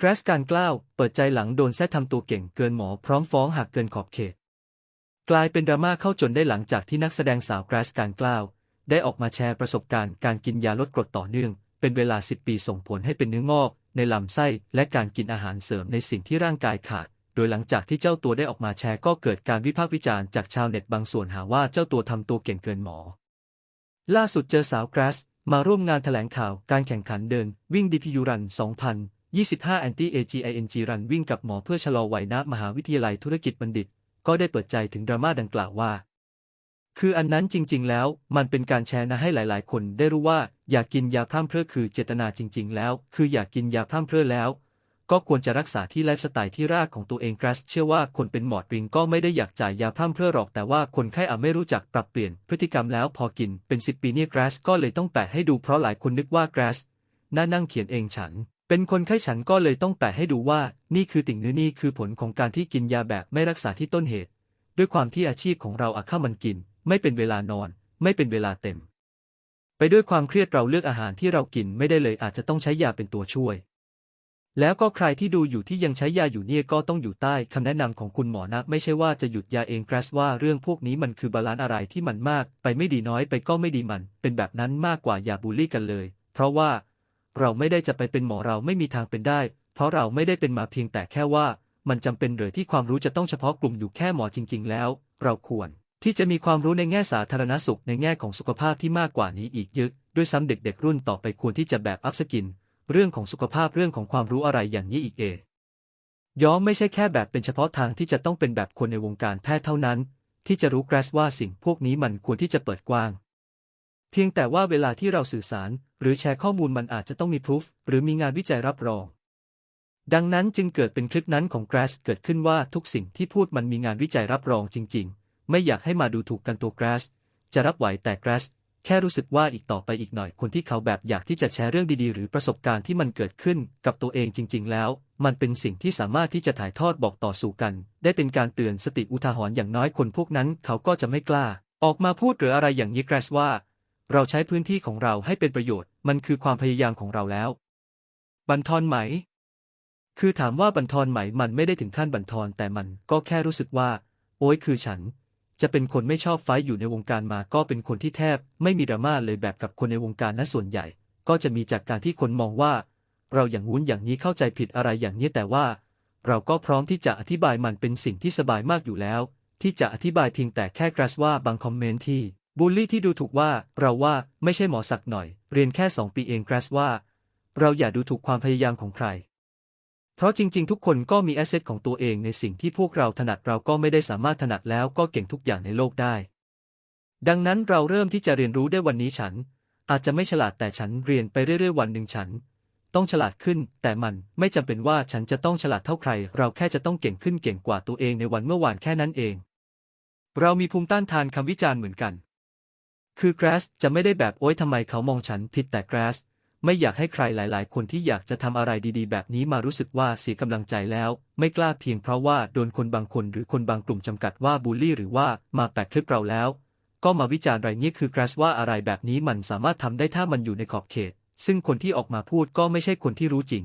แกรสการกล้าว เปิดใจหลังโดนแซะทำตัวเก่งเกินหมอพร้อมฟ้องหากเกินขอบเขต กลายเป็นดราม่าเข้าจนได้หลังจากที่นักแสดงสาวแกรสการกล้าว ได้ออกมาแชร์ประสบการณ์การกินยาลดกรดต่อเนื่อง เป็นเวลา 10 ปีส่งผลให้เป็นเนื้องอกในลำไส้และการกินอาหารเสริมในสิ่งที่ร่างกายขาด โดยหลังจากที่เจ้าตัวได้ออกมาแชร์ก็เกิดการวิพากษ์วิจารณ์จากชาวเน็ตบางส่วนหาว่าเจ้าตัวทำตัวเก่งเกินหมอ ล่าสุดเจอสาวแกรสมาร่วมงานแถลงข่าวการแข่งขันเดินวิ่ง DPU Run 25 Anti AGING Run วิ่งกับหมอเพื่อชะลอวัยณมหาวิทยาลัยธุรกิจบัณฑิต ก็ได้เปิดใจถึงดราม่าดังกล่าวว่า คืออันนั้นจริง ๆ แล้ว มันเป็นการแชร์นะให้หลาย ๆ คนได้รู้ว่า อยากกินยาพร่ำเพรื่อคือเจตนาจริง ๆ แล้ว คืออยากกินยาพร่ำเพรื่อแล้ว ก็ควรจะรักษาที่ไลฟ์สไตล์ที่รากของตัวเองกรสเชื่อว่าคนเป็นหมอดริงก็ไม่ได้อยากจ่ายยาพร่ำเพรื่อหรอกแต่ว่าคนไข้อาจไม่รู้จักปรับเปลี่ยนพฤติกรรมแล้วพอกินเป็นสิบปีเนี่ยกรสก็เลยต้องแปะให้ดูเพราะหลายคนนึกว่ากรสน่านั่งเขียนเองฉัน เป็นคนไข้ฉันก็เลยต้องแปะให้ดูว่า นี่คือติ่งเนื้อนี่คือผลของการที่กินยาแบบไม่รักษาที่ต้นเหตุ ด้วยความที่อาชีพของเราอาข้ามันกิน ไม่เป็นเวลานอน ไม่เป็นเวลาเต็ม ไปด้วยความเครียดเราเลือกอาหารที่เรากินไม่ได้เลยอาจจะต้องใช้ยาเป็นตัวช่วย แล้วก็ใครที่ดูอยู่ที่ยังใช้ยาอยู่เนี่ยก็ต้องอยู่ใต้คำแนะนำของคุณหมอนะไม่ใช่ว่าจะหยุดยาเองกรสว่าเรื่องพวกนี้มันคือบาลานซ์อะไรที่มันมาก ไปไม่ดีน้อยไปก็ไม่ดีมัน เป็นแบบนั้นมากกว่าอย่าบูลลี่กันเลย เพราะว่า เราไม่ได้จะไปเป็นหมอเราไม่มีทางเป็นได้ เพราะเราไม่ได้เป็นมาเพียงแต่แค่ว่า มันจำเป็นหรือที่ความรู้จะต้องเฉพาะกลุ่มอยู่แค่หมอจริง ๆ แล้ว เราควร ที่จะมีความรู้ในแง่สาธารณสุขในแง่ของสุขภาพที่มากกว่านี้อีกเยอะด้วยซ้ำเด็ก ๆ รุ่นต่อไปควรที่จะแบบอัพสกิน เรื่องของสุขภาพเรื่องของความรู้อะไรอย่างนี้อีกเอย้อมไม่ใช่แค่แบบเป็นเฉพาะทางที่จะต้องเป็นแบบคนในวงการแพทย์เท่านั้น ที่จะรู้แกรสว่าสิ่งพวกนี้มันควรที่จะเปิดกว้าง เพียงแต่ว่าเวลาที่เราสื่อสาร หรือแชร์ข้อมูลมันอาจจะต้องมีพิสูจหรือมีงานวิจัยรับรอง ดังนั้นจึงเกิดเป็นคลิปนั้นของแกรสเกิดขึ้นว่าทุกสิ่งที่พูดมันมีงานวิจัยรับรองจริง ๆ ไม่อยากให้มาดูถูกกันตัวแกรสจะรับไหวแต่แกรสแค่รู้สึกว่าอีกต่อไปอีกหน่อยคนที่เขาแบบอยากที่จะแชร์เรื่องดีๆ หรือประสบการณ์ที่มันเกิดขึ้นกับตัวเองจริง ๆ แล้ว มันเป็นสิ่งที่สามารถที่จะถ่ายทอดบอกต่อสู่กัน ได้เป็นการเตือนสติอุทาหรณ์อย่างน้อยคนพวกนั้น เขาก็จะไม่กล้า ออกมาพูดหรืออะไรอย่างนี้แกรสว่า เราใช้พื้นที่ของเราให้เป็นประโยชน์ มันคือความพยายามของเราแล้ว บันทอนไหม คือถามว่าบันทอนไหมมันไม่ได้ถึงขั้นบันทอนแต่มันก็แค่รู้สึกว่า โอ้ยคือฉัน จะเป็นคนไม่ชอบไฟอยู่ในวงการมาก็เป็นคนที่แทบ ไม่มีดราม่าเลยแบบกับคนในวงการนะส่วนใหญ่ ก็จะมีจากการที่คนมองว่า เราอย่างงู้นอย่างนี้เข้าใจผิดอะไรอย่างนี้แต่ว่า เราก็พร้อมที่จะอธิบายมันเป็นสิ่งที่สบายมากอยู่แล้ว ที่จะอธิบายเพียงแต่แค่กราสว่าบางคอมเมนต์ที่ บูลลี่ที่ดูถูกว่าเราว่าไม่ใช่หมอสักหน่อย เรียนแค่สองปีเองกรสว่า เราอย่าดูถูกความพยายามของใคร เพราะจริงๆ ทุกคนก็มีแอสเซทของตัวเองในสิ่งที่พวกเราถนัดเราก็ไม่ได้สามารถถนัดแล้วก็เก่งทุกอย่างในโลกได้ ดังนั้นเราเริ่มที่จะเรียนรู้ได้วันนี้ฉัน อาจจะไม่ฉลาดแต่ฉันเรียนไปเรื่อยๆ วันหนึ่งฉัน ต้องฉลาดขึ้น แต่มันไม่จำเป็นว่าฉันจะต้องฉลาดเท่าใคร เราแค่จะต้องเก่งขึ้นเก่งกว่าตัวเองในวันเมื่อวานแค่นั้นเอง เรามีภูมิต้านทานคำวิจารณ์เหมือนกัน คือแกรสจะไม่ได้แบบโอ๊ยทำไมเขามองฉันผิดแต่แกรสไม่อยากให้ใครหลาย ๆ คนที่อยากจะทำอะไรดี ๆ แบบนี้มารู้สึกว่าเสียกำลังใจแล้ว ไม่กล้าเพียงเพราะว่าโดนคนบางคนหรือคนบางกลุ่มจำกัดว่าบูลลี่หรือว่ามาแปะคลิปเราแล้ว ก็มาวิจารณ์ไรเนี่คือแกรสว่าอะไรแบบนี้มันสามารถทำได้ถ้ามันอยู่ในขอบเขต ซึ่งคนที่ออกมาพูดก็ไม่ใช่คนที่รู้จริง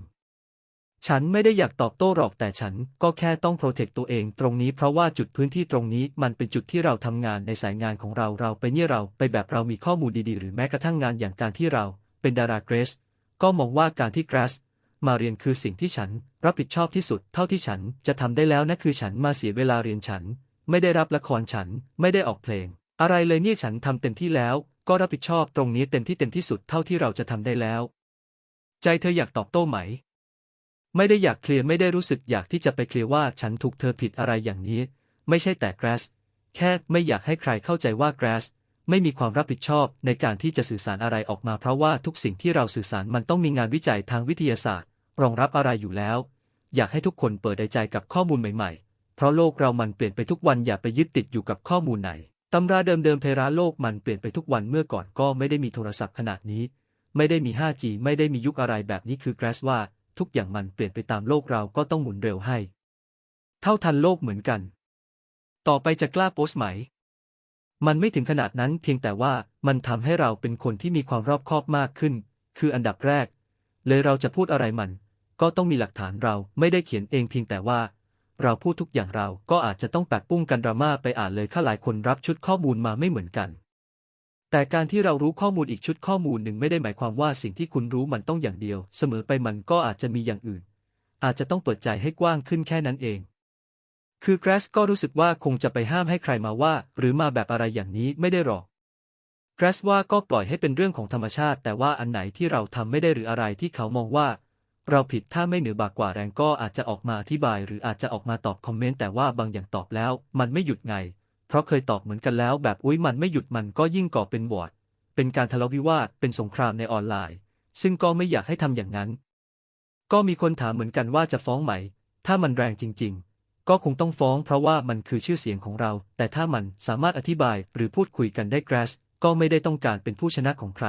ฉันไม่ได้อยากตอบโต้หรอกแต่ฉันก็แค่ต้องโปรเทคตัวเองตรงนี้เพราะว่าจุดพื้นที่ตรงนี้มันเป็นจุดที่เราทำงานในสายงานของเราเราไปเนี่ยเราไปแบบเรามีข้อมูลดีๆ หรือแม้กระทั่งงานอย่างการที่เราเป็นดาราเกรสก็มองว่าการที่แกรสมาเรียนคือสิ่งที่ฉันรับผิดชอบที่สุดเท่าที่ฉันจะทำได้แล้วนะคือฉันมาเสียเวลาเรียนฉัน ไม่ได้รับละครฉันไม่ได้ออกเพลง อะไรเลยเนี่ยฉันทำเต็มที่แล้ว ก็รับผิดชอบตรงนี้เต็มที่เต็มที่สุดเท่าที่เราจะทำได้แล้ว ใจเธออยากตอบโต้ไหม ไม่ได้อยากเคลียร์ไม่ได้รู้สึกอยากที่จะไปเคลียร์ว่าฉันถูกเธอผิดอะไรอย่างนี้ ไม่ใช่แต่แกรสแค่ไม่อยากให้ใครเข้าใจว่าแกรสไม่มีความรับผิดชอบในการที่จะสื่อสารอะไรออกมาเพราะว่าทุกสิ่งที่เราสื่อสารมันต้องมีงานวิจัยทางวิทยาศาสตร์ รองรับอะไรอยู่แล้ว อยากให้ทุกคนเปิดใจกับข้อมูลใหม่ๆ เพราะโลกเรามันเปลี่ยนไปทุกวันอย่าไปยึดติดอยู่กับข้อมูลไหนตำราเดิมๆเพราโลกมันเปลี่ยนไปทุกวันเมื่อก่อนก็ไม่ได้มีโทรศัพท์ขนาดนี้ ไม่ได้มี 5G ไม่ได้มียุคอะไรแบบนี้คือแกรสว่า ทุกอย่างมันเปลี่ยนไปตามโลกเราก็ต้องหมุนเร็วให้ เท่าทันโลกเหมือนกัน ต่อไปจะกล้าโพสต์ไหม มันไม่ถึงขนาดนั้นเพียงแต่ว่ามันทำให้เราเป็นคนที่มีความรอบคอบมากขึ้น คืออันดับแรก เลยเราจะพูดอะไรมัน ก็ต้องมีหลักฐานเราไม่ได้เขียนเองเพียงแต่ว่า เราพูดทุกอย่างเราก็อาจจะต้องแปะปุ้งกันดราม่าไปอ่านเลยถ้าหลายคนรับชุดข้อมูลมาไม่เหมือนกัน แต่การที่เรารู้ข้อมูลอีกชุดข้อมูลหนึ่งไม่ได้หมายความว่าสิ่งที่คุณรู้มันต้องอย่างเดียว เสมอไปมันก็อาจจะมีอย่างอื่น อาจจะต้องเปิดใจให้กว้างขึ้นแค่นั้นเอง คือแกรสก็รู้สึกว่าคงจะไปห้ามให้ใครมาว่า หรือมาแบบอะไรอย่างนี้ไม่ได้หรอกแกรสว่าก็ปล่อยให้เป็นเรื่องของธรรมชาติ แต่ว่าอันไหนที่เราทำไม่ได้หรืออะไรที่เขามองว่า เราผิดถ้าไม่เหนือบากกว่าแรงก็อาจจะออกมาอธิบาย หรืออาจจะออกมาตอบคอมเมนต์แต่ว่าบางอย่างตอบแล้ว มันไม่หยุดไง เพราะเคยตอบเหมือนกันแล้วแบบอุ้ยมันไม่หยุดมันก็ยิ่งก่อเป็นวอดเป็นการทะเลาะวิวาทเป็นสงครามในออนไลน์ ซึ่งก็ไม่อยากให้ทำอย่างนั้น ก็มีคนถามเหมือนกันว่าจะฟ้องไหม ถ้ามันแรงจริง ๆ ก็คงต้องฟ้องเพราะว่ามันคือชื่อเสียงของเรา แต่ถ้ามันสามารถอธิบายหรือพูดคุยกันได้แกรสก็ไม่ได้ต้องการเป็นผู้ชนะของใคร